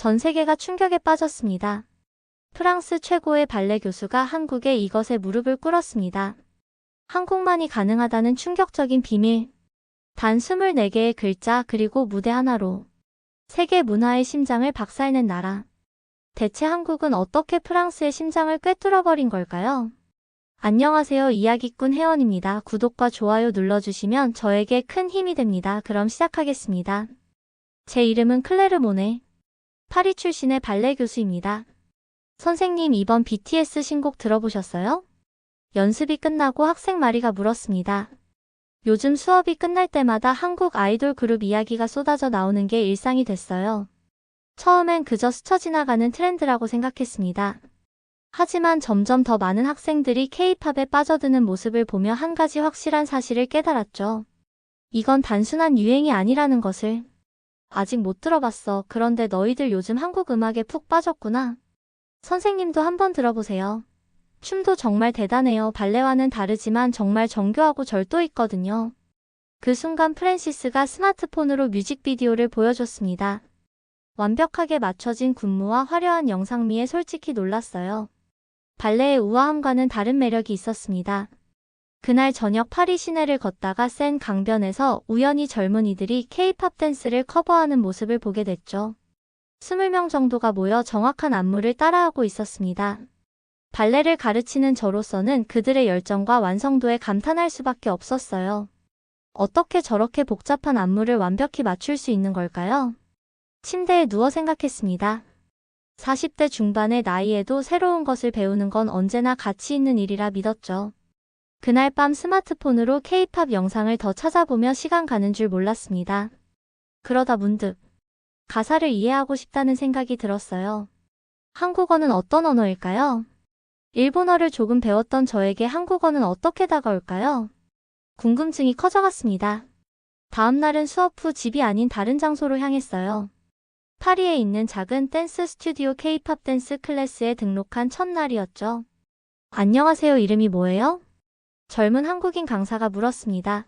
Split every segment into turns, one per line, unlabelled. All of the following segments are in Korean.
전 세계가 충격에 빠졌습니다. 프랑스 최고의 발레 교수가 한국에 이것에 무릎을 꿇었습니다. 한국만이 가능하다는 충격적인 비밀. 단 24개의 글자 그리고 무대 하나로 세계 문화의 심장을 박살낸 나라. 대체 한국은 어떻게 프랑스의 심장을 꿰뚫어버린 걸까요? 안녕하세요. 이야기꾼 혜원입니다. 구독과 좋아요 눌러주시면 저에게 큰 힘이 됩니다. 그럼 시작하겠습니다. 제 이름은 클레르 모네. 파리 출신의 발레 교수입니다. 선생님 이번 BTS 신곡 들어보셨어요? 연습이 끝나고 학생 마리가 물었습니다. 요즘 수업이 끝날 때마다 한국 아이돌 그룹 이야기가 쏟아져 나오는 게 일상이 됐어요. 처음엔 그저 스쳐 지나가는 트렌드라고 생각했습니다. 하지만 점점 더 많은 학생들이 케이팝에 빠져드는 모습을 보며 한 가지 확실한 사실을 깨달았죠. 이건 단순한 유행이 아니라는 것을. 아직 못 들어봤어. 그런데 너희들 요즘 한국 음악에 푹 빠졌구나. 선생님도 한번 들어보세요. 춤도 정말 대단해요. 발레와는 다르지만 정말 정교하고 절도 있거든요. 그 순간 프랜시스가 스마트폰으로 뮤직비디오를 보여줬습니다. 완벽하게 맞춰진 군무와 화려한 영상미에 솔직히 놀랐어요. 발레의 우아함과는 다른 매력이 있었습니다. 그날 저녁 파리 시내를 걷다가 센 강변에서 우연히 젊은이들이 케이팝 댄스를 커버하는 모습을 보게 됐죠. 20명 정도가 모여 정확한 안무를 따라하고 있었습니다. 발레를 가르치는 저로서는 그들의 열정과 완성도에 감탄할 수밖에 없었어요. 어떻게 저렇게 복잡한 안무를 완벽히 맞출 수 있는 걸까요? 침대에 누워 생각했습니다. 40대 중반의 나이에도 새로운 것을 배우는 건 언제나 가치 있는 일이라 믿었죠. 그날 밤 스마트폰으로 케이팝 영상을 더 찾아보며 시간 가는 줄 몰랐습니다. 그러다 문득 가사를 이해하고 싶다는 생각이 들었어요. 한국어는 어떤 언어일까요? 일본어를 조금 배웠던 저에게 한국어는 어떻게 다가올까요? 궁금증이 커져갔습니다. 다음 날은 수업 후 집이 아닌 다른 장소로 향했어요. 파리에 있는 작은 댄스 스튜디오 케이팝 댄스 클래스에 등록한 첫날이었죠. 안녕하세요. 이름이 뭐예요? 젊은 한국인 강사가 물었습니다.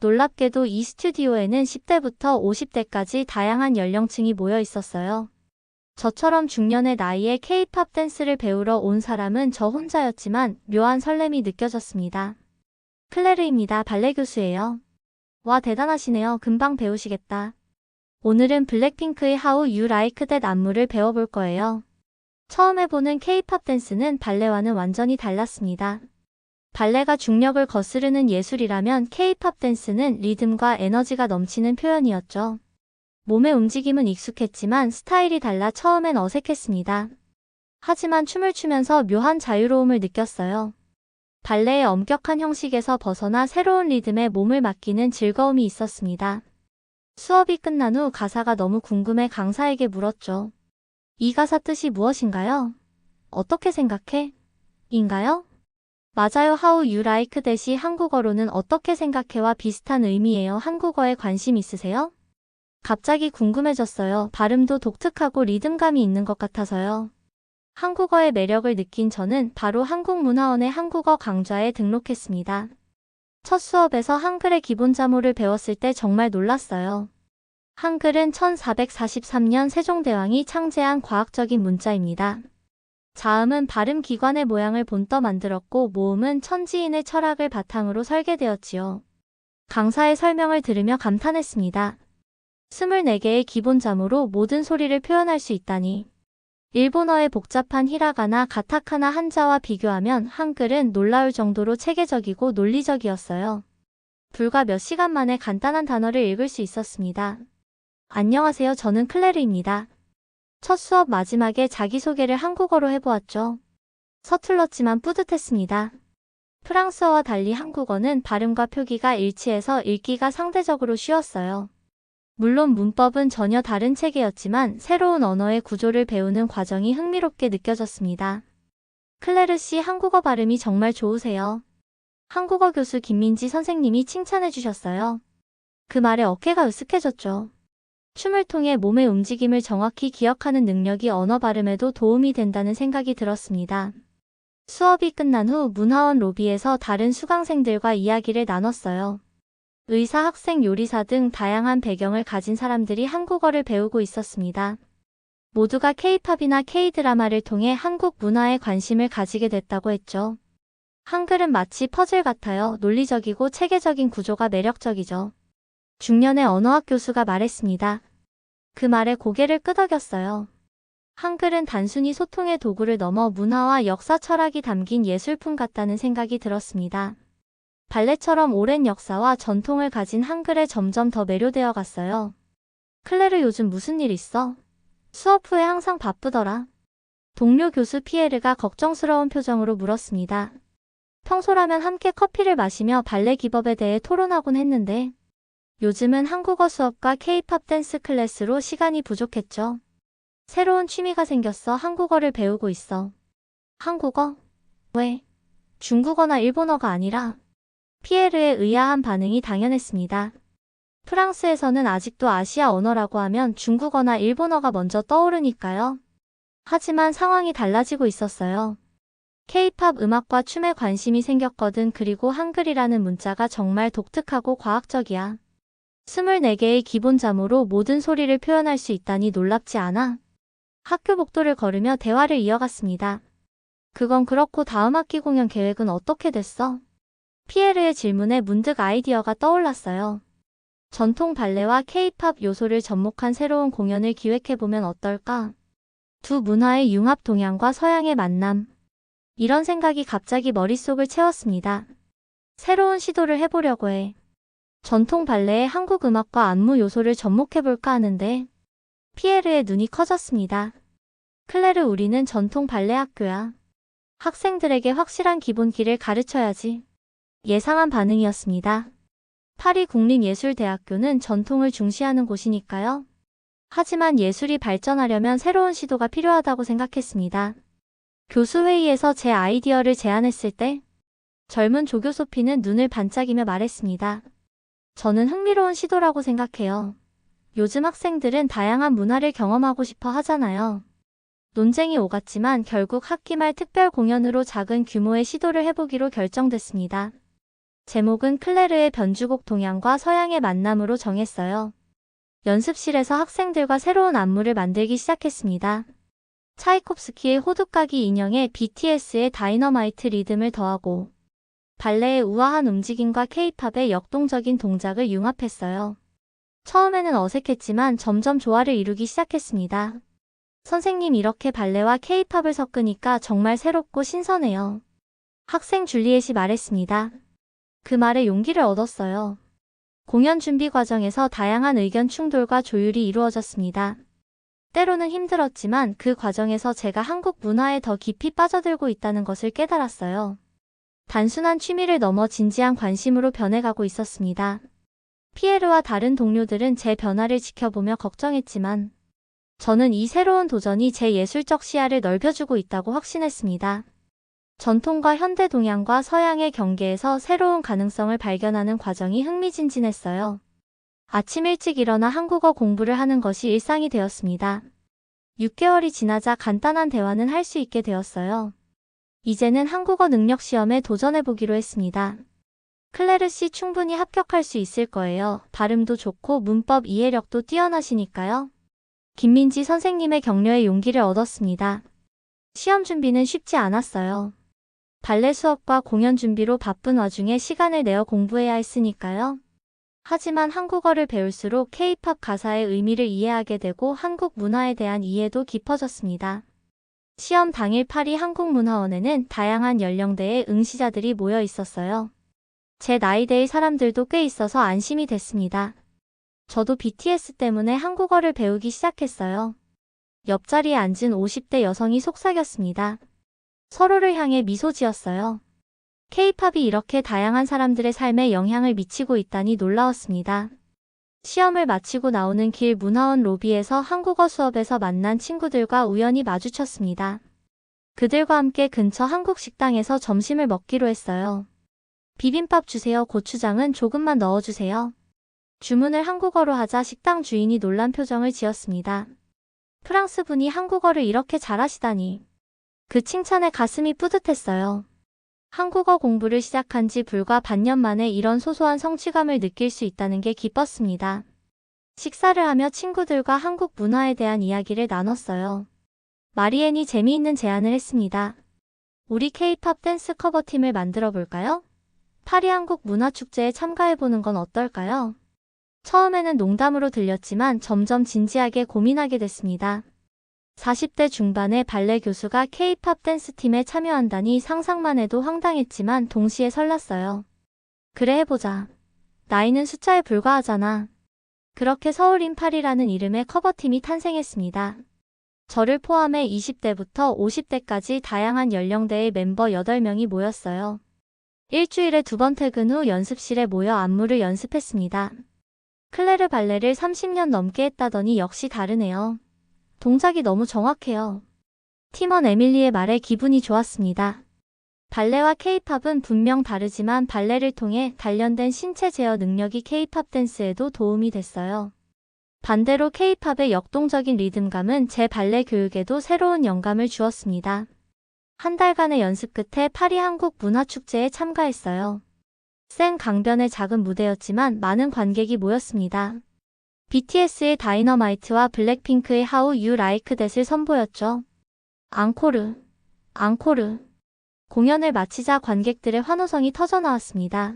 놀랍게도 이 스튜디오에는 10대부터 50대까지 다양한 연령층이 모여 있었어요. 저처럼 중년의 나이에 케이팝 댄스를 배우러 온 사람은 저 혼자였지만 묘한 설렘이 느껴졌습니다. 클레르입니다. 발레 교수예요. 와 대단하시네요. 금방 배우시겠다. 오늘은 블랙핑크의 How You Like That 안무를 배워볼 거예요. 처음 해보는 케이팝 댄스는 발레와는 완전히 달랐습니다. 발레가 중력을 거스르는 예술이라면 케이팝 댄스는 리듬과 에너지가 넘치는 표현이었죠. 몸의 움직임은 익숙했지만 스타일이 달라 처음엔 어색했습니다. 하지만 춤을 추면서 묘한 자유로움을 느꼈어요. 발레의 엄격한 형식에서 벗어나 새로운 리듬에 몸을 맡기는 즐거움이 있었습니다. 수업이 끝난 후 가사가 너무 궁금해 강사에게 물었죠. 이 가사 뜻이 무엇인가요? 어떻게 생각해? 인가요? 맞아요. How you like that이 한국어로는 어떻게 생각해와 비슷한 의미예요. 한국어에 관심 있으세요? 갑자기 궁금해졌어요. 발음도 독특하고 리듬감이 있는 것 같아서요. 한국어의 매력을 느낀 저는 바로 한국문화원의 한국어 강좌에 등록했습니다. 첫 수업에서 한글의 기본 자모를 배웠을 때 정말 놀랐어요. 한글은 1443년 세종대왕이 창제한 과학적인 문자입니다. 자음은 발음 기관의 모양을 본떠 만들었고 모음은 천지인의 철학을 바탕으로 설계되었지요. 강사의 설명을 들으며 감탄했습니다. 24개의 기본 자모로 모든 소리를 표현할 수 있다니. 일본어의 복잡한 히라가나 가타카나 한자와 비교하면 한글은 놀라울 정도로 체계적이고 논리적이었어요. 불과 몇 시간 만에 간단한 단어를 읽을 수 있었습니다. 안녕하세요. 저는 클레르입니다. 첫 수업 마지막에 자기소개를 한국어로 해보았죠. 서툴렀지만 뿌듯했습니다. 프랑스어와 달리 한국어는 발음과 표기가 일치해서 읽기가 상대적으로 쉬웠어요. 물론 문법은 전혀 다른 체계였지만 새로운 언어의 구조를 배우는 과정이 흥미롭게 느껴졌습니다. 클레르 씨 한국어 발음이 정말 좋으세요. 한국어 교수 김민지 선생님이 칭찬해 주셨어요. 그 말에 어깨가 으쓱해졌죠. 춤을 통해 몸의 움직임을 정확히 기억하는 능력이 언어 발음에도 도움이 된다는 생각이 들었습니다. 수업이 끝난 후 문화원 로비에서 다른 수강생들과 이야기를 나눴어요. 의사, 학생, 요리사 등 다양한 배경을 가진 사람들이 한국어를 배우고 있었습니다. 모두가 K-팝이나 K-드라마를 통해 한국 문화에 관심을 가지게 됐다고 했죠. 한글은 마치 퍼즐 같아요. 논리적이고 체계적인 구조가 매력적이죠. 중년의 언어학 교수가 말했습니다. 그 말에 고개를 끄덕였어요. 한글은 단순히 소통의 도구를 넘어 문화와 역사 철학이 담긴 예술품 같다는 생각이 들었습니다. 발레처럼 오랜 역사와 전통을 가진 한글에 점점 더 매료되어 갔어요. 클레르 요즘 무슨 일 있어? 수업 후에 항상 바쁘더라. 동료 교수 피에르가 걱정스러운 표정으로 물었습니다. 평소라면 함께 커피를 마시며 발레 기법에 대해 토론하곤 했는데 요즘은 한국어 수업과 케이팝 댄스 클래스로 시간이 부족했죠. 새로운 취미가 생겼어 한국어를 배우고 있어. 한국어? 왜? 중국어나 일본어가 아니라 피에르의 의아한 반응이 당연했습니다. 프랑스에서는 아직도 아시아 언어라고 하면 중국어나 일본어가 먼저 떠오르니까요. 하지만 상황이 달라지고 있었어요. 케이팝 음악과 춤에 관심이 생겼거든 그리고 한글이라는 문자가 정말 독특하고 과학적이야. 24개의 기본 자모로 모든 소리를 표현할 수 있다니 놀랍지 않아? 학교 복도를 걸으며 대화를 이어갔습니다. 그건 그렇고 다음 학기 공연 계획은 어떻게 됐어? 피에르의 질문에 문득 아이디어가 떠올랐어요. 전통 발레와 케이팝 요소를 접목한 새로운 공연을 기획해보면 어떨까? 두 문화의 융합 동양과 서양의 만남. 이런 생각이 갑자기 머릿속을 채웠습니다. 새로운 시도를 해보려고 해. 전통 발레의 한국 음악과 안무 요소를 접목해볼까 하는데 피에르의 눈이 커졌습니다. 클레르 우리는 전통 발레 학교야. 학생들에게 확실한 기본기를 가르쳐야지. 예상한 반응이었습니다. 파리 국립예술대학교는 전통을 중시하는 곳이니까요. 하지만 예술이 발전하려면 새로운 시도가 필요하다고 생각했습니다. 교수회의에서 제 아이디어를 제안했을 때 젊은 조교 소피는 눈을 반짝이며 말했습니다. 저는 흥미로운 시도라고 생각해요. 요즘 학생들은 다양한 문화를 경험하고 싶어 하잖아요. 논쟁이 오갔지만 결국 학기 말 특별 공연으로 작은 규모의 시도를 해보기로 결정됐습니다. 제목은 클레르의 변주곡 동양과 서양의 만남으로 정했어요. 연습실에서 학생들과 새로운 안무를 만들기 시작했습니다. 차이콥스키의 호두까기 인형에 BTS의 다이너마이트 리듬을 더하고 발레의 우아한 움직임과 케이팝의 역동적인 동작을 융합했어요. 처음에는 어색했지만 점점 조화를 이루기 시작했습니다. 선생님 이렇게 발레와 케이팝을 섞으니까 정말 새롭고 신선해요. 학생 줄리엣이 말했습니다. 그 말에 용기를 얻었어요. 공연 준비 과정에서 다양한 의견 충돌과 조율이 이루어졌습니다. 때로는 힘들었지만 그 과정에서 제가 한국 문화에 더 깊이 빠져들고 있다는 것을 깨달았어요. 단순한 취미를 넘어 진지한 관심으로 변해가고 있었습니다. 피에르와 다른 동료들은 제 변화를 지켜보며 걱정했지만 저는 이 새로운 도전이 제 예술적 시야를 넓혀주고 있다고 확신했습니다. 전통과 현대 동양과 서양의 경계에서 새로운 가능성을 발견하는 과정이 흥미진진했어요. 아침 일찍 일어나 한국어 공부를 하는 것이 일상이 되었습니다. 6개월이 지나자 간단한 대화는 할 수 있게 되었어요. 이제는 한국어 능력 시험에 도전해보기로 했습니다. 클레르 씨 충분히 합격할 수 있을 거예요. 발음도 좋고 문법 이해력도 뛰어나시니까요. 김민지 선생님의 격려에 용기를 얻었습니다. 시험 준비는 쉽지 않았어요. 발레 수업과 공연 준비로 바쁜 와중에 시간을 내어 공부해야 했으니까요. 하지만 한국어를 배울수록 K-팝 가사의 의미를 이해하게 되고 한국 문화에 대한 이해도 깊어졌습니다. 시험 당일 파리 한국문화원에는 다양한 연령대의 응시자들이 모여 있었어요. 제 나이대의 사람들도 꽤 있어서 안심이 됐습니다. 저도 BTS 때문에 한국어를 배우기 시작했어요. 옆자리에 앉은 50대 여성이 속삭였습니다. 서로를 향해 미소 지었어요. K-팝이 이렇게 다양한 사람들의 삶에 영향을 미치고 있다니 놀라웠습니다. 시험을 마치고 나오는 길 문화원 로비에서 한국어 수업에서 만난 친구들과 우연히 마주쳤습니다. 그들과 함께 근처 한국 식당에서 점심을 먹기로 했어요. 비빔밥 주세요. 고추장은 조금만 넣어주세요. 주문을 한국어로 하자 식당 주인이 놀란 표정을 지었습니다. 프랑스 분이 한국어를 이렇게 잘하시다니. 그 칭찬에 가슴이 뿌듯했어요. 한국어 공부를 시작한 지 불과 반년 만에 이런 소소한 성취감을 느낄 수 있다는 게 기뻤습니다. 식사를 하며 친구들과 한국 문화에 대한 이야기를 나눴어요. 마리엔이 재미있는 제안을 했습니다. 우리 K-팝 댄스 커버팀을 만들어 볼까요? 파리 한국 문화축제에 참가해보는 건 어떨까요? 처음에는 농담으로 들렸지만 점점 진지하게 고민하게 됐습니다. 40대 중반의 발레 교수가 K-팝 댄스팀에 참여한다니 상상만 해도 황당했지만 동시에 설렜어요. 그래 해보자. 나이는 숫자에 불과하잖아. 그렇게 서울인 파리라는 이름의 커버팀이 탄생했습니다. 저를 포함해 20대부터 50대까지 다양한 연령대의 멤버 8명이 모였어요. 일주일에 두 번 퇴근 후 연습실에 모여 안무를 연습했습니다. 클레르 발레를 30년 넘게 했다더니 역시 다르네요. 동작이 너무 정확해요. 팀원 에밀리의 말에 기분이 좋았습니다. 발레와 케이팝은 분명 다르지만 발레를 통해 단련된 신체 제어 능력이 케이팝 댄스에도 도움이 됐어요. 반대로 케이팝의 역동적인 리듬감은 제 발레 교육에도 새로운 영감을 주었습니다. 한 달간의 연습 끝에 파리 한국 문화축제에 참가했어요. 센 강변의 작은 무대였지만 많은 관객이 모였습니다. BTS의 다이너마이트와 블랙핑크의 하우 유 라이크 댓을 선보였죠. 앙코르, 앙코르. 공연을 마치자 관객들의 환호성이 터져나왔습니다.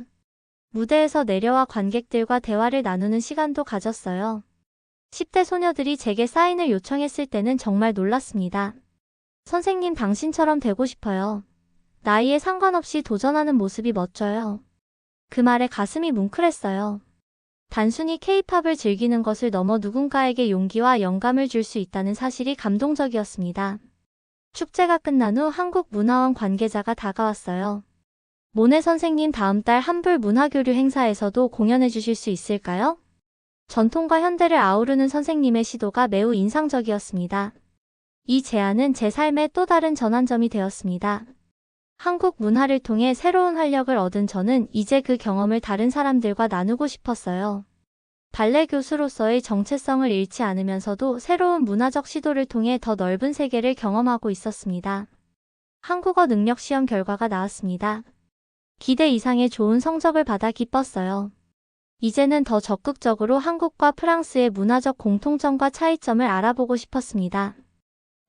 무대에서 내려와 관객들과 대화를 나누는 시간도 가졌어요. 10대 소녀들이 제게 사인을 요청했을 때는 정말 놀랐습니다. 선생님 당신처럼 되고 싶어요. 나이에 상관없이 도전하는 모습이 멋져요. 그 말에 가슴이 뭉클했어요. 단순히 케이팝을 즐기는 것을 넘어 누군가에게 용기와 영감을 줄 수 있다는 사실이 감동적이었습니다. 축제가 끝난 후 한국문화원 관계자가 다가왔어요. 모네 선생님 다음 달 한불 문화교류 행사에서도 공연해 주실 수 있을까요? 전통과 현대를 아우르는 선생님의 시도가 매우 인상적이었습니다. 이 제안은 제 삶의 또 다른 전환점이 되었습니다. 한국 문화를 통해 새로운 활력을 얻은 저는 이제 그 경험을 다른 사람들과 나누고 싶었어요. 발레 교수로서의 정체성을 잃지 않으면서도 새로운 문화적 시도를 통해 더 넓은 세계를 경험하고 있었습니다. 한국어 능력 시험 결과가 나왔습니다. 기대 이상의 좋은 성적을 받아 기뻤어요. 이제는 더 적극적으로 한국과 프랑스의 문화적 공통점과 차이점을 알아보고 싶었습니다.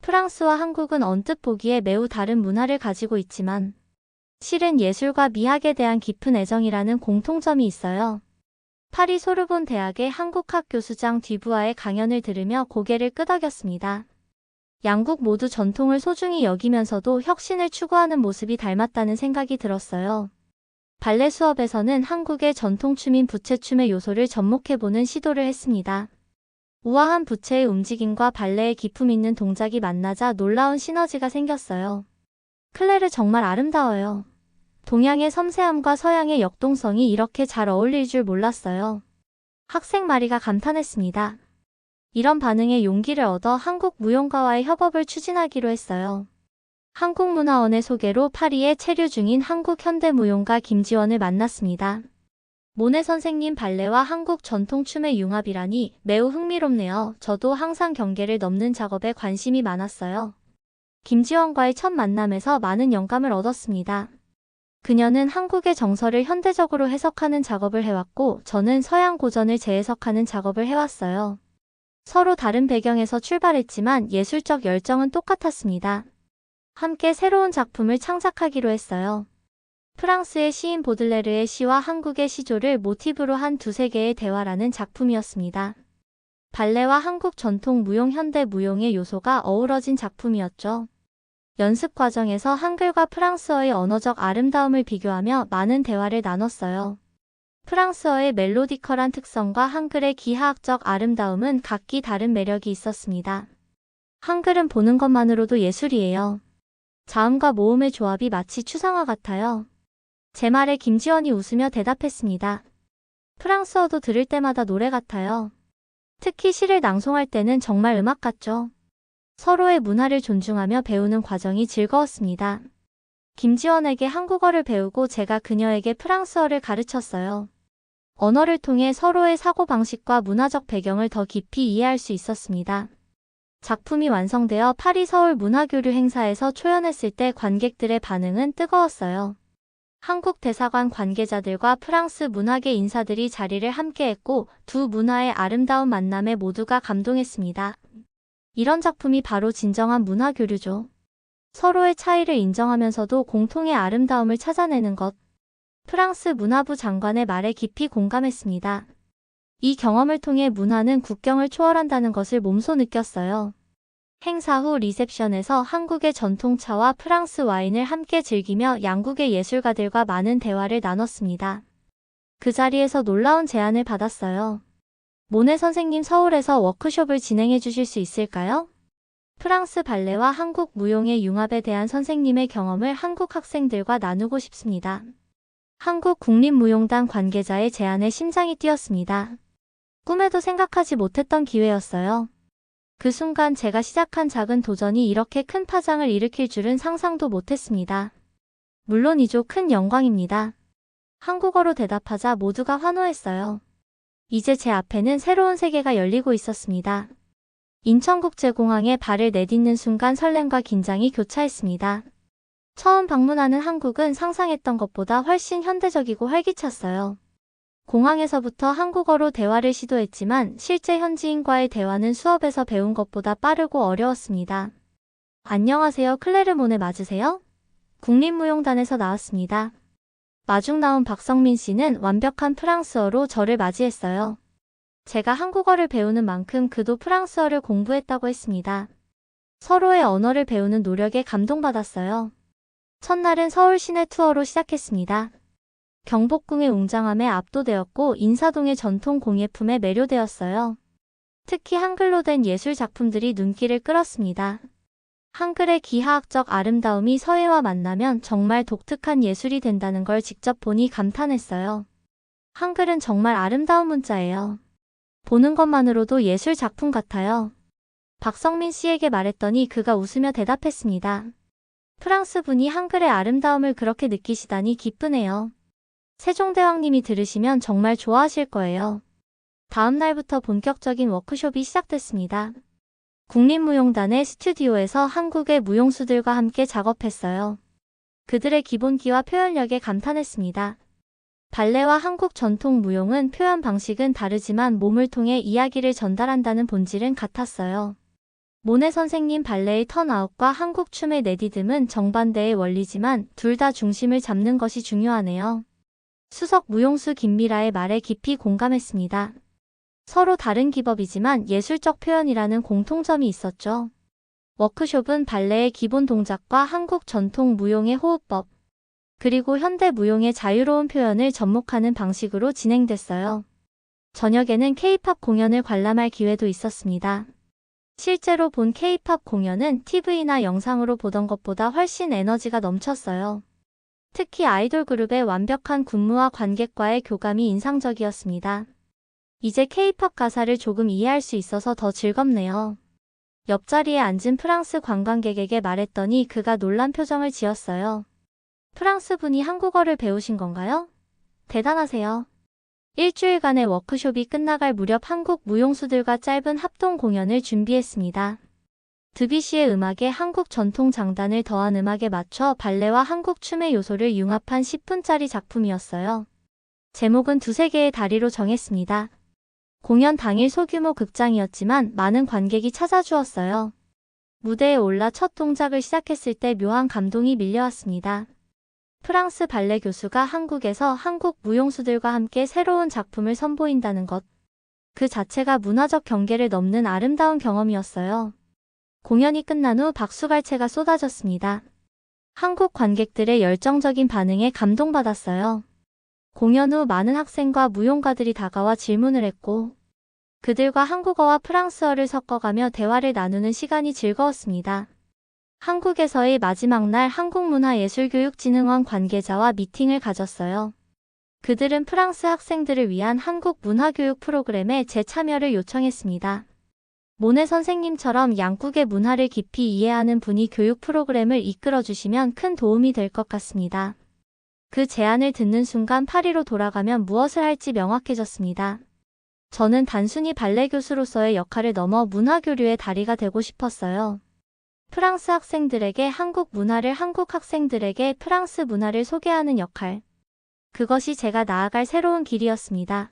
프랑스와 한국은 언뜻 보기에 매우 다른 문화를 가지고 있지만 실은 예술과 미학에 대한 깊은 애정이라는 공통점이 있어요. 파리 소르본 대학의 한국학 교수장 뒤부아의 강연을 들으며 고개를 끄덕였습니다. 양국 모두 전통을 소중히 여기면서도 혁신을 추구하는 모습이 닮았다는 생각이 들었어요. 발레 수업에서는 한국의 전통춤인 부채춤의 요소를 접목해보는 시도를 했습니다. 우아한 부채의 움직임과 발레의 기품 있는 동작이 만나자 놀라운 시너지가 생겼어요. 클레르 정말 아름다워요. 동양의 섬세함과 서양의 역동성이 이렇게 잘 어울릴 줄 몰랐어요. 학생 마리가 감탄했습니다. 이런 반응에 용기를 얻어 한국 무용가와의 협업을 추진하기로 했어요. 한국문화원의 소개로 파리에 체류 중인 한국 현대무용가 김지원을 만났습니다. 모네 선생님 발레와 한국 전통춤의 융합이라니 매우 흥미롭네요. 저도 항상 경계를 넘는 작업에 관심이 많았어요. 김지원과의 첫 만남에서 많은 영감을 얻었습니다. 그녀는 한국의 정서를 현대적으로 해석하는 작업을 해왔고 저는 서양 고전을 재해석하는 작업을 해왔어요. 서로 다른 배경에서 출발했지만 예술적 열정은 똑같았습니다. 함께 새로운 작품을 창작하기로 했어요. 프랑스의 시인 보들레르의 시와 한국의 시조를 모티브로 한 두세 개의 대화라는 작품이었습니다. 발레와 한국 전통 무용 현대 무용의 요소가 어우러진 작품이었죠. 연습 과정에서 한글과 프랑스어의 언어적 아름다움을 비교하며 많은 대화를 나눴어요. 프랑스어의 멜로디컬한 특성과 한글의 기하학적 아름다움은 각기 다른 매력이 있었습니다. 한글은 보는 것만으로도 예술이에요. 자음과 모음의 조합이 마치 추상화 같아요. 제 말에 김지원이 웃으며 대답했습니다. 프랑스어도 들을 때마다 노래 같아요. 특히 시를 낭송할 때는 정말 음악 같죠. 서로의 문화를 존중하며 배우는 과정이 즐거웠습니다. 김지원에게 한국어를 배우고 제가 그녀에게 프랑스어를 가르쳤어요. 언어를 통해 서로의 사고방식과 문화적 배경을 더 깊이 이해할 수 있었습니다. 작품이 완성되어 파리 서울 문화교류 행사에서 초연했을 때 관객들의 반응은 뜨거웠어요. 한국 대사관 관계자들과 프랑스 문화계 인사들이 자리를 함께했고 두 문화의 아름다운 만남에 모두가 감동했습니다. 이런 작품이 바로 진정한 문화 교류죠. 서로의 차이를 인정하면서도 공통의 아름다움을 찾아내는 것. 프랑스 문화부 장관의 말에 깊이 공감했습니다. 이 경험을 통해 문화는 국경을 초월한다는 것을 몸소 느꼈어요. 행사 후 리셉션에서 한국의 전통차와 프랑스 와인을 함께 즐기며 양국의 예술가들과 많은 대화를 나눴습니다. 그 자리에서 놀라운 제안을 받았어요. 모네 선생님 서울에서 워크숍을 진행해 주실 수 있을까요? 프랑스 발레와 한국 무용의 융합에 대한 선생님의 경험을 한국 학생들과 나누고 싶습니다. 한국 국립무용단 관계자의 제안에 심장이 뛰었습니다. 꿈에도 생각하지 못했던 기회였어요. 그 순간 제가 시작한 작은 도전이 이렇게 큰 파장을 일으킬 줄은 상상도 못했습니다. 물론이죠. 큰 영광입니다. 한국어로 대답하자 모두가 환호했어요. 이제 제 앞에는 새로운 세계가 열리고 있었습니다. 인천국제공항에 발을 내딛는 순간 설렘과 긴장이 교차했습니다. 처음 방문하는 한국은 상상했던 것보다 훨씬 현대적이고 활기찼어요. 공항에서부터 한국어로 대화를 시도했지만 실제 현지인과의 대화는 수업에서 배운 것보다 빠르고 어려웠습니다. 안녕하세요. 클레르몬에 맞으세요? 국립무용단에서 나왔습니다. 마중 나온 박성민 씨는 완벽한 프랑스어로 저를 맞이했어요. 제가 한국어를 배우는 만큼 그도 프랑스어를 공부했다고 했습니다. 서로의 언어를 배우는 노력에 감동받았어요. 첫날은 서울 시내 투어로 시작했습니다. 경복궁의 웅장함에 압도되었고 인사동의 전통 공예품에 매료되었어요. 특히 한글로 된 예술 작품들이 눈길을 끌었습니다. 한글의 기하학적 아름다움이 서예와 만나면 정말 독특한 예술이 된다는 걸 직접 보니 감탄했어요. 한글은 정말 아름다운 문자예요. 보는 것만으로도 예술 작품 같아요. 박성민 씨에게 말했더니 그가 웃으며 대답했습니다. 프랑스 분이 한글의 아름다움을 그렇게 느끼시다니 기쁘네요. 세종대왕님이 들으시면 정말 좋아하실 거예요. 다음 날부터 본격적인 워크숍이 시작됐습니다. 국립무용단의 스튜디오에서 한국의 무용수들과 함께 작업했어요. 그들의 기본기와 표현력에 감탄했습니다. 발레와 한국 전통 무용은 표현 방식은 다르지만 몸을 통해 이야기를 전달한다는 본질은 같았어요. 모네 선생님 발레의 턴아웃과 한국 춤의 내디듬은 정반대의 원리지만 둘 다 중심을 잡는 것이 중요하네요. 수석 무용수 김미라의 말에 깊이 공감했습니다. 서로 다른 기법이지만 예술적 표현이라는 공통점이 있었죠. 워크숍은 발레의 기본 동작과 한국 전통 무용의 호흡법, 그리고 현대 무용의 자유로운 표현을 접목하는 방식으로 진행됐어요. 저녁에는 K-팝 공연을 관람할 기회도 있었습니다. 실제로 본 K-팝 공연은 TV나 영상으로 보던 것보다 훨씬 에너지가 넘쳤어요. 특히 아이돌 그룹의 완벽한 군무와 관객과의 교감이 인상적이었습니다. 이제 K-팝 가사를 조금 이해할 수 있어서 더 즐겁네요. 옆자리에 앉은 프랑스 관광객에게 말했더니 그가 놀란 표정을 지었어요. 프랑스 분이 한국어를 배우신 건가요? 대단하세요. 일주일간의 워크숍이 끝나갈 무렵 한국 무용수들과 짧은 합동 공연을 준비했습니다. 드비시의 음악에 한국 전통 장단을 더한 음악에 맞춰 발레와 한국 춤의 요소를 융합한 10분짜리 작품이었어요. 제목은 두세 개의 다리로 정했습니다. 공연 당일 소규모 극장이었지만 많은 관객이 찾아주었어요. 무대에 올라 첫 동작을 시작했을 때 묘한 감동이 밀려왔습니다. 프랑스 발레 교수가 한국에서 한국 무용수들과 함께 새로운 작품을 선보인다는 것. 그 자체가 문화적 경계를 넘는 아름다운 경험이었어요. 공연이 끝난 후 박수갈채가 쏟아졌습니다. 한국 관객들의 열정적인 반응에 감동받았어요. 공연 후 많은 학생과 무용가들이 다가와 질문을 했고, 그들과 한국어와 프랑스어를 섞어가며 대화를 나누는 시간이 즐거웠습니다. 한국에서의 마지막 날 한국문화예술교육진흥원 관계자와 미팅을 가졌어요. 그들은 프랑스 학생들을 위한 한국 문화교육 프로그램에 재참여를 요청했습니다. 모네 선생님처럼 양국의 문화를 깊이 이해하는 분이 교육 프로그램을 이끌어 주시면 큰 도움이 될 것 같습니다. 그 제안을 듣는 순간 파리로 돌아가면 무엇을 할지 명확해졌습니다. 저는 단순히 발레 교수로서의 역할을 넘어 문화 교류의 다리가 되고 싶었어요. 프랑스 학생들에게 한국 문화를 한국 학생들에게 프랑스 문화를 소개하는 역할. 그것이 제가 나아갈 새로운 길이었습니다.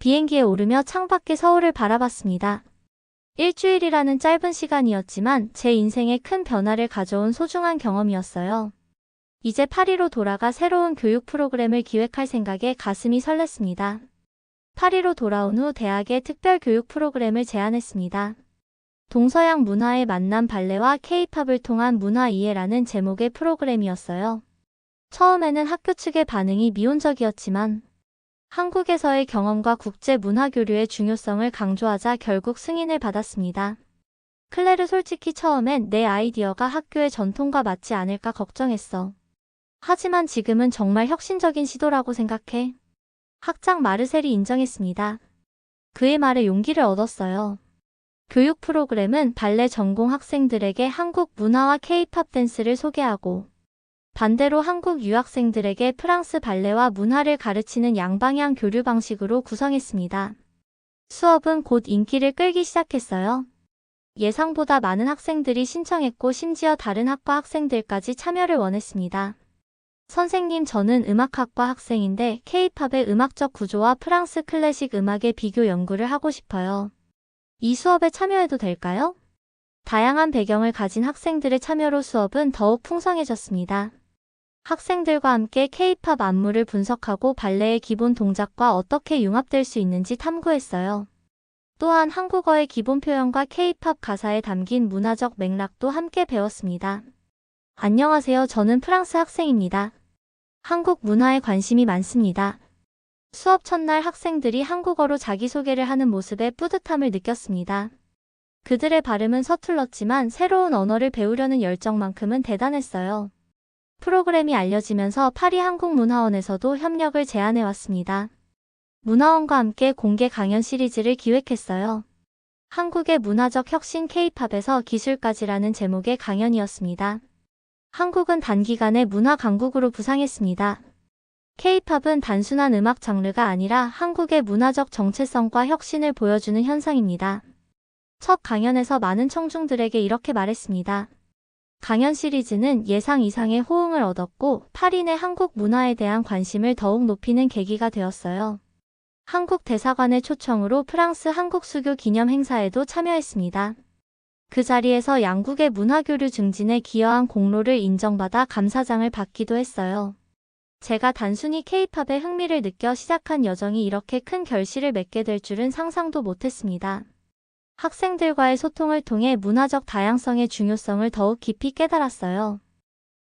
비행기에 오르며 창밖에 서울을 바라봤습니다. 일주일이라는 짧은 시간이었지만 제 인생에 큰 변화를 가져온 소중한 경험이었어요. 이제 파리로 돌아가 새로운 교육 프로그램을 기획할 생각에 가슴이 설렜습니다. 파리로 돌아온 후 대학에 특별 교육 프로그램을 제안했습니다. 동서양 문화의 만남 발레와 케이팝을 통한 문화 이해라는 제목의 프로그램이었어요. 처음에는 학교 측의 반응이 미온적이었지만 한국에서의 경험과 국제 문화 교류의 중요성을 강조하자 결국 승인을 받았습니다. 클레르 솔직히 처음엔 내 아이디어가 학교의 전통과 맞지 않을까 걱정했어. 하지만 지금은 정말 혁신적인 시도라고 생각해. 학장 마르셀이 인정했습니다. 그의 말에 용기를 얻었어요. 교육 프로그램은 발레 전공 학생들에게 한국 문화와 케이팝 댄스를 소개하고 반대로 한국 유학생들에게 프랑스 발레와 문화를 가르치는 양방향 교류 방식으로 구성했습니다. 수업은 곧 인기를 끌기 시작했어요. 예상보다 많은 학생들이 신청했고 심지어 다른 학과 학생들까지 참여를 원했습니다. 선생님, 저는 음악학과 학생인데 케이팝의 음악적 구조와 프랑스 클래식 음악의 비교 연구를 하고 싶어요. 이 수업에 참여해도 될까요? 다양한 배경을 가진 학생들의 참여로 수업은 더욱 풍성해졌습니다. 학생들과 함께 케이팝 안무를 분석하고 발레의 기본 동작과 어떻게 융합될 수 있는지 탐구했어요. 또한 한국어의 기본 표현과 케이팝 가사에 담긴 문화적 맥락도 함께 배웠습니다. 안녕하세요. 저는 프랑스 학생입니다. 한국 문화에 관심이 많습니다. 수업 첫날 학생들이 한국어로 자기소개를 하는 모습에 뿌듯함을 느꼈습니다. 그들의 발음은 서툴렀지만 새로운 언어를 배우려는 열정만큼은 대단했어요. 프로그램이 알려지면서 파리 한국문화원에서도 협력을 제안해 왔습니다. 문화원과 함께 공개 강연 시리즈를 기획했어요. 한국의 문화적 혁신 K-팝에서 기술까지라는 제목의 강연이었습니다. 한국은 단기간에 문화 강국으로 부상했습니다. K-팝은 단순한 음악 장르가 아니라 한국의 문화적 정체성과 혁신을 보여주는 현상입니다. 첫 강연에서 많은 청중들에게 이렇게 말했습니다. 강연 시리즈는 예상 이상의 호응을 얻었고 8인의 한국 문화에 대한 관심을 더욱 높이는 계기가 되었어요. 한국 대사관의 초청으로 프랑스 한국 수교 기념 행사에도 참여했습니다. 그 자리에서 양국의 문화교류 증진에 기여한 공로를 인정받아 감사장을 받기도 했어요. 제가 단순히 케이팝에 흥미를 느껴 시작한 여정이 이렇게 큰 결실을 맺게 될 줄은 상상도 못했습니다. 학생들과의 소통을 통해 문화적 다양성의 중요성을 더욱 깊이 깨달았어요.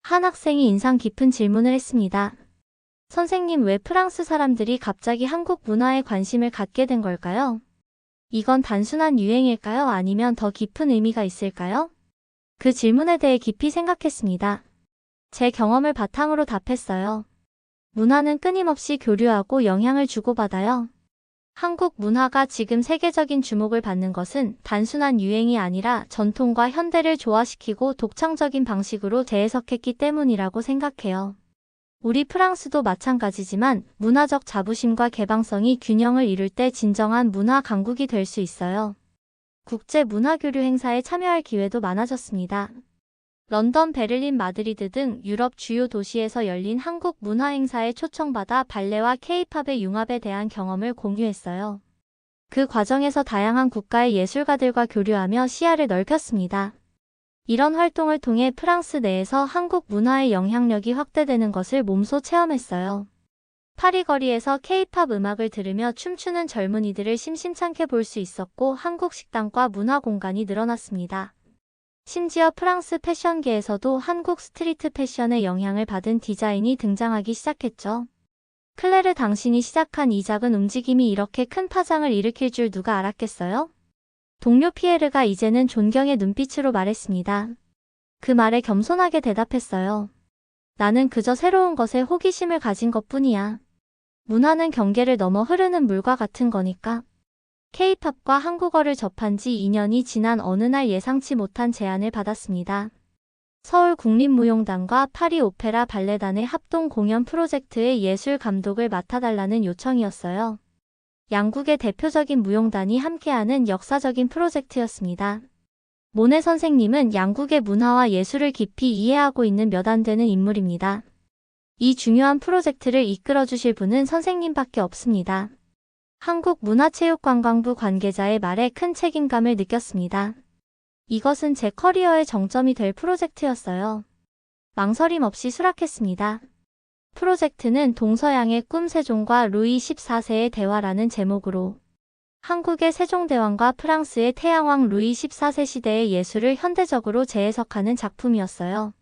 한 학생이 인상 깊은 질문을 했습니다. 선생님, 왜 프랑스 사람들이 갑자기 한국 문화에 관심을 갖게 된 걸까요? 이건 단순한 유행일까요? 아니면 더 깊은 의미가 있을까요? 그 질문에 대해 깊이 생각했습니다. 제 경험을 바탕으로 답했어요. 문화는 끊임없이 교류하고 영향을 주고받아요. 한국 문화가 지금 세계적인 주목을 받는 것은 단순한 유행이 아니라 전통과 현대를 조화시키고 독창적인 방식으로 재해석했기 때문이라고 생각해요. 우리 프랑스도 마찬가지지만 문화적 자부심과 개방성이 균형을 이룰 때 진정한 문화 강국이 될 수 있어요. 국제 문화 교류 행사에 참여할 기회도 많아졌습니다. 런던, 베를린, 마드리드 등 유럽 주요 도시에서 열린 한국 문화 행사에 초청받아 발레와 케이팝의 융합에 대한 경험을 공유했어요. 그 과정에서 다양한 국가의 예술가들과 교류하며 시야를 넓혔습니다. 이런 활동을 통해 프랑스 내에서 한국 문화의 영향력이 확대되는 것을 몸소 체험했어요. 파리 거리에서 케이팝 음악을 들으며 춤추는 젊은이들을 심심찮게 볼 수 있었고 한국 식당과 문화 공간이 늘어났습니다. 심지어 프랑스 패션계에서도 한국 스트리트 패션의 영향을 받은 디자인이 등장하기 시작했죠. 클레르 당신이 시작한 이 작은 움직임이 이렇게 큰 파장을 일으킬 줄 누가 알았겠어요? 동료 피에르가 이제는 존경의 눈빛으로 말했습니다. 그 말에 겸손하게 대답했어요. 나는 그저 새로운 것에 호기심을 가진 것 뿐이야. 문화는 경계를 넘어 흐르는 물과 같은 거니까. K-팝과 한국어를 접한 지 2년이 지난 어느 날 예상치 못한 제안을 받았습니다. 서울 국립무용단과 파리 오페라 발레단의 합동 공연 프로젝트의 예술 감독을 맡아달라는 요청이었어요. 양국의 대표적인 무용단이 함께하는 역사적인 프로젝트였습니다. 모네 선생님은 양국의 문화와 예술을 깊이 이해하고 있는 몇 안 되는 인물입니다. 이 중요한 프로젝트를 이끌어 주실 분은 선생님밖에 없습니다. 한국문화체육관광부 관계자의 말에 큰 책임감을 느꼈습니다. 이것은 제 커리어의 정점이 될 프로젝트였어요. 망설임 없이 수락했습니다. 프로젝트는 동서양의 꿈 세종과 루이 14세의 대화라는 제목으로 한국의 세종대왕과 프랑스의 태양왕 루이 14세 시대의 예술을 현대적으로 재해석하는 작품이었어요.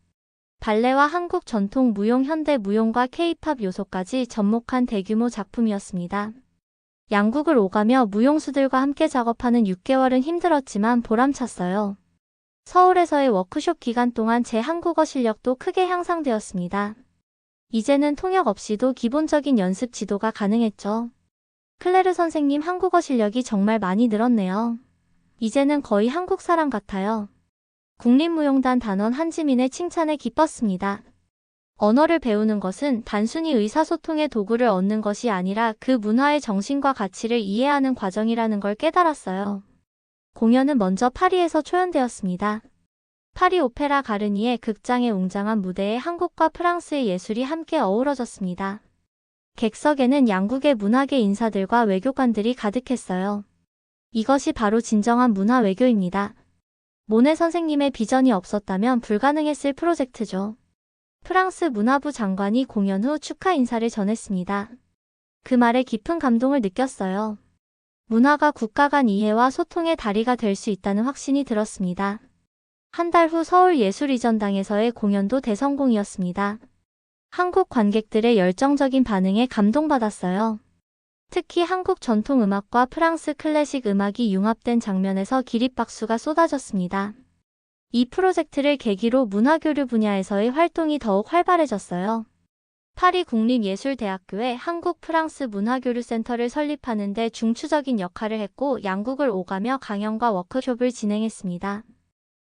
발레와 한국 전통 무용 현대 무용과 케이팝 요소까지 접목한 대규모 작품이었습니다. 양국을 오가며 무용수들과 함께 작업하는 6개월은 힘들었지만 보람찼어요. 서울에서의 워크숍 기간 동안 제 한국어 실력도 크게 향상되었습니다. 이제는 통역 없이도 기본적인 연습 지도가 가능했죠. 클레르 선생님 한국어 실력이 정말 많이 늘었네요. 이제는 거의 한국 사람 같아요. 국립무용단 단원 한지민의 칭찬에 기뻤습니다. 언어를 배우는 것은 단순히 의사소통의 도구를 얻는 것이 아니라 그 문화의 정신과 가치를 이해하는 과정이라는 걸 깨달았어요. 공연은 먼저 파리에서 초연되었습니다. 파리 오페라 가르니의 극장의 웅장한 무대에 한국과 프랑스의 예술이 함께 어우러졌습니다. 객석에는 양국의 문화계 인사들과 외교관들이 가득했어요. 이것이 바로 진정한 문화 외교입니다. 모네 선생님의 비전이 없었다면 불가능했을 프로젝트죠. 프랑스 문화부 장관이 공연 후 축하 인사를 전했습니다. 그 말에 깊은 감동을 느꼈어요. 문화가 국가 간 이해와 소통의 다리가 될 수 있다는 확신이 들었습니다. 한 달 후 서울예술이전당에서의 공연도 대성공이었습니다. 한국 관객들의 열정적인 반응에 감동받았어요. 특히 한국 전통 음악과 프랑스 클래식 음악이 융합된 장면에서 기립박수가 쏟아졌습니다. 이 프로젝트를 계기로 문화교류 분야에서의 활동이 더욱 활발해졌어요. 파리 국립예술대학교에 한국 프랑스 문화교류센터를 설립하는 데 중추적인 역할을 했고 양국을 오가며 강연과 워크숍을 진행했습니다.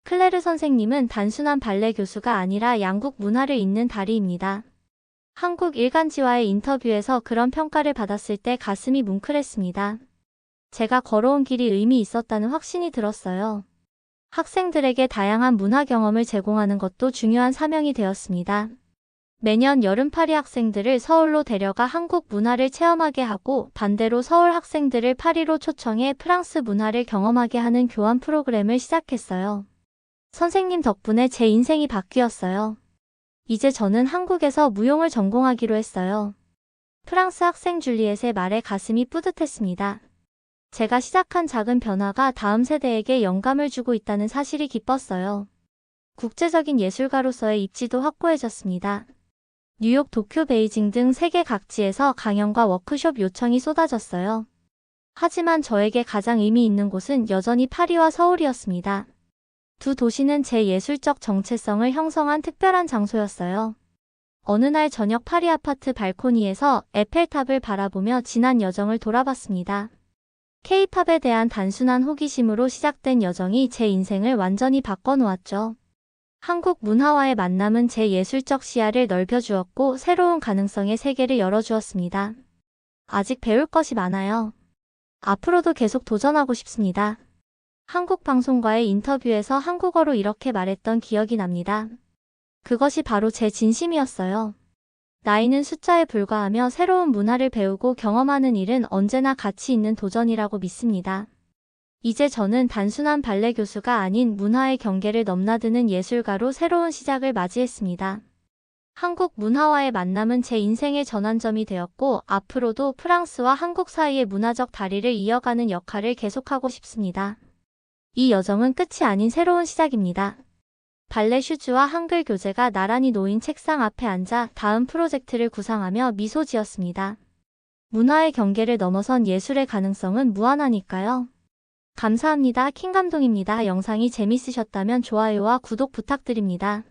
클레르 선생님은 단순한 발레 교수가 아니라 양국 문화를 잇는 다리입니다. 한국 일간지와의 인터뷰에서 그런 평가를 받았을 때 가슴이 뭉클했습니다. 제가 걸어온 길이 의미 있었다는 확신이 들었어요. 학생들에게 다양한 문화 경험을 제공하는 것도 중요한 사명이 되었습니다. 매년 여름 파리 학생들을 서울로 데려가 한국 문화를 체험하게 하고 반대로 서울 학생들을 파리로 초청해 프랑스 문화를 경험하게 하는 교환 프로그램을 시작했어요. 선생님 덕분에 제 인생이 바뀌었어요. 이제 저는 한국에서 무용을 전공하기로 했어요. 프랑스 학생 줄리엣의 말에 가슴이 뿌듯했습니다. 제가 시작한 작은 변화가 다음 세대에게 영감을 주고 있다는 사실이 기뻤어요. 국제적인 예술가로서의 입지도 확고해졌습니다. 뉴욕, 도쿄, 베이징 등 세계 각지에서 강연과 워크숍 요청이 쏟아졌어요. 하지만 저에게 가장 의미 있는 곳은 여전히 파리와 서울이었습니다. 두 도시는 제 예술적 정체성을 형성한 특별한 장소였어요. 어느 날 저녁 파리 아파트 발코니에서 에펠탑을 바라보며 지난 여정을 돌아봤습니다. 케이팝에 대한 단순한 호기심으로 시작된 여정이 제 인생을 완전히 바꿔놓았죠. 한국 문화와의 만남은 제 예술적 시야를 넓혀주었고 새로운 가능성의 세계를 열어주었습니다. 아직 배울 것이 많아요. 앞으로도 계속 도전하고 싶습니다. 한국 방송과의 인터뷰에서 한국어로 이렇게 말했던 기억이 납니다. 그것이 바로 제 진심이었어요. 나이는 숫자에 불과하며 새로운 문화를 배우고 경험하는 일은 언제나 가치 있는 도전이라고 믿습니다. 이제 저는 단순한 발레 교수가 아닌 문화의 경계를 넘나드는 예술가로 새로운 시작을 맞이했습니다. 한국 문화와의 만남은 제 인생의 전환점이 되었고 앞으로도 프랑스와 한국 사이의 문화적 다리를 이어가는 역할을 계속하고 싶습니다. 이 여정은 끝이 아닌 새로운 시작입니다. 발레 슈즈와 한글 교재가 나란히 놓인 책상 앞에 앉아 다음 프로젝트를 구상하며 미소 지었습니다. 문화의 경계를 넘어선 예술의 가능성은 무한하니까요. 감사합니다. 킹감동입니다. 영상이 재밌으셨다면 좋아요와 구독 부탁드립니다.